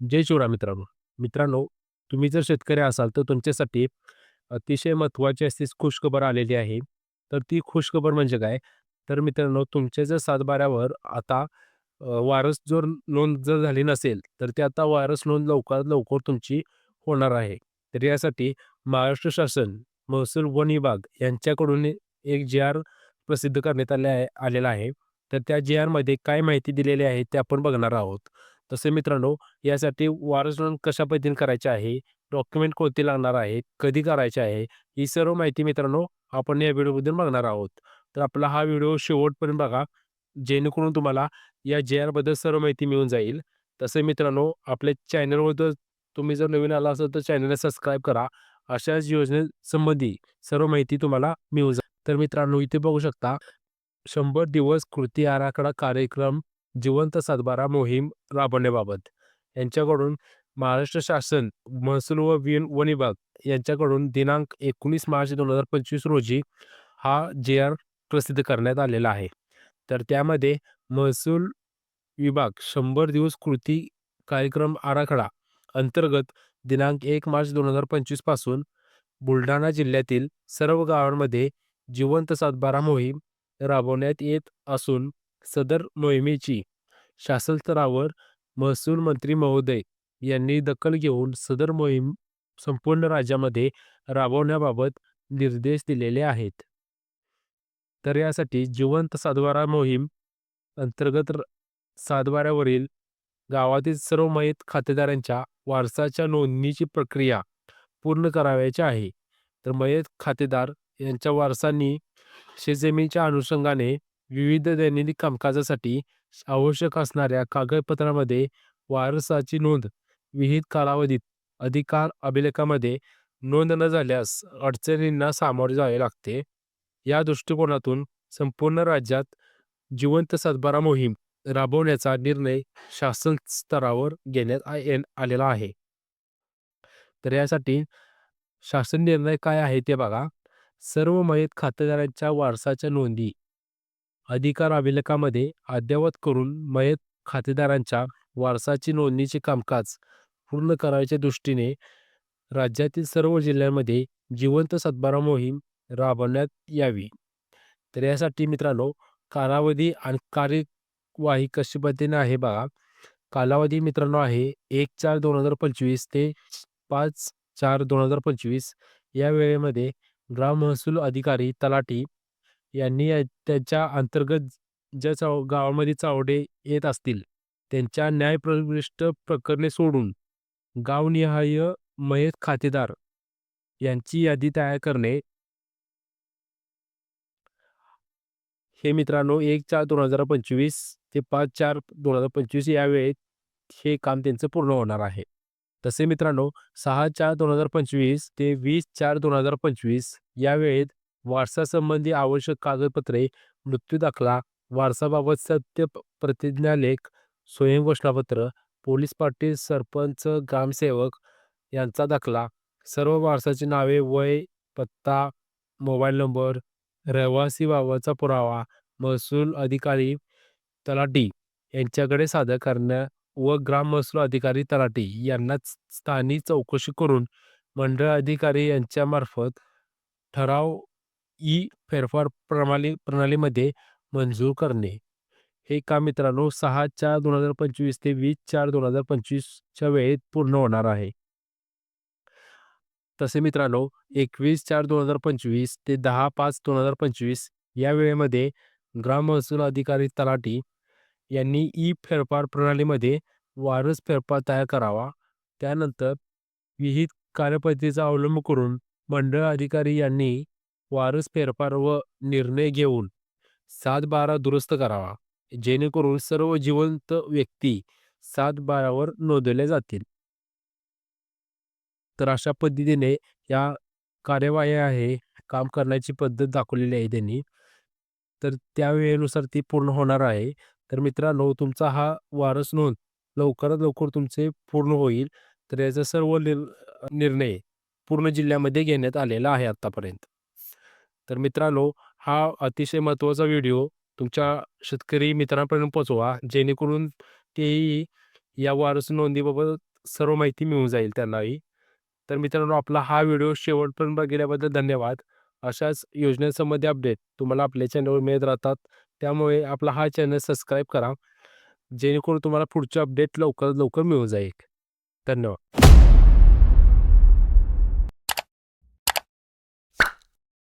जय शिवराम मित्रांनो. मित्रांनो, तुम्ही जर शेतकरी असाल तर तुमच्यासाठी अतिशय महत्त्वाची अशी खुशखबर आलेली आहे. तर ती खुशखबर म्हणजे काय? तर मित्रांनो तुमच्या जर सातबाऱ्यावर आता वारस जर नोंद जर झाली नसेल, तर ते आता वारस नोंद लवकरात लवकर तुमची होणार आहे. तर यासाठी महाराष्ट्र शासन, महसूल वन विभाग यांच्याकडून एक जी-आर प्रसिद्ध करण्यात आले आहे आलेला आहे. तर त्या जी-आरमध्ये काय माहिती दिलेली आहे ते आपण बघणार आहोत. तसे मित्रांनो यासाठी वारस नोंद कशा पद्धतीने करायची आहे, डॉक्युमेंट कोणते लागणार आहेत, कधी करायचे आहे, ही सर्व माहिती मित्रांनो आपण या व्हिडिओमधून बघणार आहोत. तर आपला हा व्हिडिओ शेवटपर्यंत बघा, जेणेकरून तुम्हाला या जे-आरबद्दल सर्व माहिती मिळून जाईल. तसे मित्रांनो आपल्या चॅनलवर जर तुम्ही जर नवीन आला असाल तर चॅनलला सबस्क्राईब करा. अशाच योजनेसंबंधी सर्व माहिती तुम्हाला मिळून जाईल. तर मित्रांनो इथे बघू शकता शंभर दिवस कृती आराखडा कार्यक्रम जिवंत सातबारा मोहीम राबवण्याबाबत यांच्याकडून महाराष्ट्र शासन महसूल व वन विभाग यांच्याकडून दिनांक 19 मार्च 2025 रोजी हा जे आर प्रसिद्ध करण्यात आलेला आहे. तर त्यामध्ये महसूल विभाग शंभर दिवस कृती कार्यक्रम आराखडा अंतर्गत दिनांक एक मार्च 2025 पासून बुलढाणा जिल्ह्यातील सर्व गावांमध्ये जिवंत सातबारा मोहीम राबवण्यात येत असून सदर मोहिमेची शासन स्तरावर महसूल मंत्री महोदय यांनी दखल घेऊन सदर मोहीम संपूर्ण राज्यामध्ये राबवण्याबाबत निर्देश दिलेले आहेत. तर यासाठी जिवंत सातबारा मोहीम अंतर्गत सातवाऱ्यावरील सातबाऱ्यावरील गावातील सर्व मयत खातेदारांच्या वारसाच्या नोंदणीची प्रक्रिया पूर्ण करावयाची आहे. तर मयत खातेदार यांच्या वारसांनी शेतजमिनीच्या अनुषंगाने विविध दैनंदिन कामकाजासाठी आवश्यक असणाऱ्या कागदपत्रांमध्ये वारसाची नोंद विहित कालावधीत अधिकार अभिलेखामध्ये नोंद न झाल्यास अडचणींना सामोरे जावे लागते. या दृष्टिकोनातून संपूर्ण राज्यात जिवंत सातबारा मोहीम राबवण्याचा निर्णय शासन स्तरावर घेण्यात आलेला आहे. तर यासाठी शासन निर्णय काय आहे ते बघा. सर्व मयत खातेदारांच्या वारसाच्या नोंदी अधिकार अभिलेखामध्ये अद्ययावत करून मयत खातेदारांच्या वारसाची नोंदणीचे कामकाज पूर्ण करायच्या दृष्टीने राज्यातील सर्व जिल्ह्यांमध्ये जिवंत सातबारा मोहीम राबवण्यात यावी. तर यासाठी मित्रांनो कालावधी आणि कार्यवाही कशी पद्धतीने आहे बघा. कालावधी मित्रांनो आहे 1/4/2025 ते 5/4/2025 या वेळेमध्ये ग्राम महसूल अधिकारी तलाठी यांनी त्यांच्या अंतर्गत ज्या चाव गावामध्ये चावडे येत असतील त्यांच्या न्यायप्रविष्ट प्रकरणे सोडून गावनिहाय मयत खातेदार यांची यादी तयार करणे हे मित्रांनो 1/4/2025 ते 5/4/2025 या वेळेत हे काम त्यांचं पूर्ण होणार आहे. तसे मित्रांनो 6/4/2025 ते 20/4/2025 या वेळेत वारसासंबंधी आवश्यक कागदपत्रे, मृत्यू दाखला, वारसाबाबत सत्य प्रतिज्ञालेख, स्वयं घोषणापत्र, पोलीस पाटील, सरपंच, ग्रामसेवक यांचा दाखला, सर्व वारसाची नावे, वय, पत्ता, मोबाईल नंबर, रहिवासीबाबतचा पुरावा महसूल अधिकारी तलाठी यांच्याकडे सादर करण्या व ग्राम महसूल अधिकारी तलाठी यांना स्थानिक चौकशी करून मंडळ अधिकारी यांच्यामार्फत ठराव ई फेरफार प्रणाली प्रणालीमध्ये मंजूर करणे. हे काम मित्रांनो 6/4/2025 ते वीस चार दोन हजार पंचवीसच्या वेळेत पूर्ण होणार आहे. तसे मित्रांनो 21/4/2025 ते 10/5/2025 या वेळेमध्ये ग्राम महसूल अधिकारी तलाठी यांनी ई फेरफार प्रणालीमध्ये वारस फेरफार तयार करावा. त्यानंतर विहित कार्यपद्धतीचा अवलंब करून मंडळ अधिकारी यांनी वारस फेरफार व निर्णय घेऊन सातबारा दुरुस्त करावा. जेणेकरून सर्व जिवंत व्यक्ती सातबाऱ्यावर नोंदवल्या जातील. तर अशा पद्धतीने या कार्यवाही आहे, काम करण्याची पद्धत दाखवलेली आहे त्यांनी. तर त्या वेळेनुसार ती पूर्ण होणार आहे. तर मित्रांनो तुमचा हा वारस नोंद लवकरात लवकर तुमचे पूर्ण होईल. तर याचा सर्व निर्णय पूर्ण जिल्ह्यामध्ये घेण्यात आलेला आहे आत्तापर्यंत. तर मित्रांनो हा अतिशय महत्त्वाचा व्हिडिओ तुमच्या शेतकरी मित्रांपर्यंत पोहोचवा जेणेकरून तेही या वारस नोंदीबाबत सर्व माहिती मिळून जाईल त्यांनाही. तर मित्रांनो आपला हा व्हिडिओ शेवटपर्यंत बघितल्याबद्दल धन्यवाद. अशाच योजनेसंबंधी अपडेट तुम्हाला आपल्या चॅनलवर मिळत राहतात. त्यामुळे आपला हा चॅनल सबस्क्राईब करा. जेणेकरून तुम्हाला पुढचे अपडेट लवकरात लवकर मिळून जाईल. धन्यवाद.